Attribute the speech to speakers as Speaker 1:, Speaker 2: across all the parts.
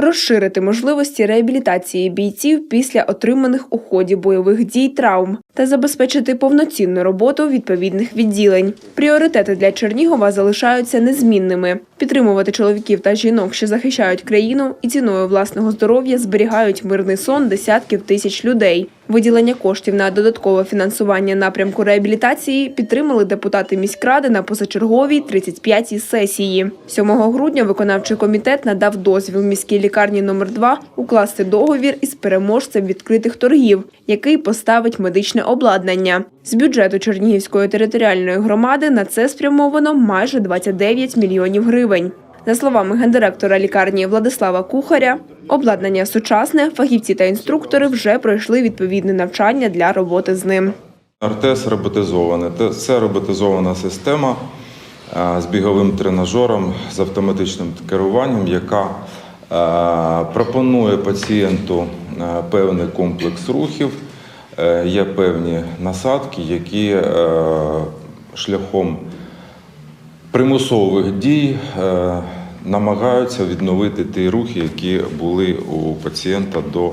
Speaker 1: розширити можливості реабілітації бійців після отриманих у ході бойових дій травм та забезпечити повноцінну роботу відповідних відділень. Пріоритети для Чернігова залишаються незмінними: підтримувати чоловіків та жінок, що захищають країну, і ціною власного здоров'я зберігають мирний сон десятків тисяч людей. Виділення коштів на додаткове фінансування напрямку реабілітації підтримали депутати міськради на позачерговій 35-й сесії. 7 грудня виконавчий комітет надав дозвіл міській лікарні номер 2 укласти договір із переможцем відкритих торгів, який поставить медичне обладнання. З бюджету Чернігівської територіальної громади на це спрямовано майже 29 мільйонів гривень. За словами гендиректора лікарні Владислава Кухаря, обладнання сучасне, фахівці та інструктори вже пройшли відповідне навчання для роботи з ним.
Speaker 2: РТС роботизоване. Це роботизована система е, з біговим тренажером, з автоматичним керуванням, яка е, пропонує пацієнту е, певний комплекс рухів. Є певні насадки, які шляхом примусових дій е, намагаються відновити ті рухи, які були у пацієнта до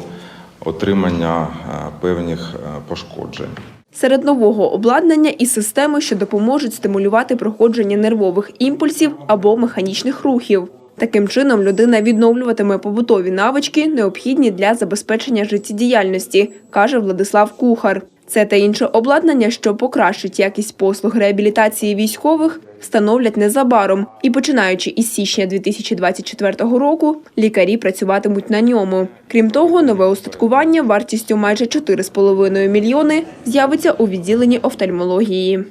Speaker 2: отримання е, певних е, пошкоджень.
Speaker 1: Серед нового обладнання і системи, що допоможуть стимулювати проходження нервових імпульсів або механічних рухів. Таким чином, людина відновлюватиме побутові навички, необхідні для забезпечення життєдіяльності, каже Владислав Кухар. Це та інше обладнання, що покращить якість послуг реабілітації військових, встановлять незабаром. І починаючи із січня 2024 року, лікарі працюватимуть на ньому. Крім того, нове устаткування вартістю майже 4,5 мільйони з'явиться у відділенні офтальмології.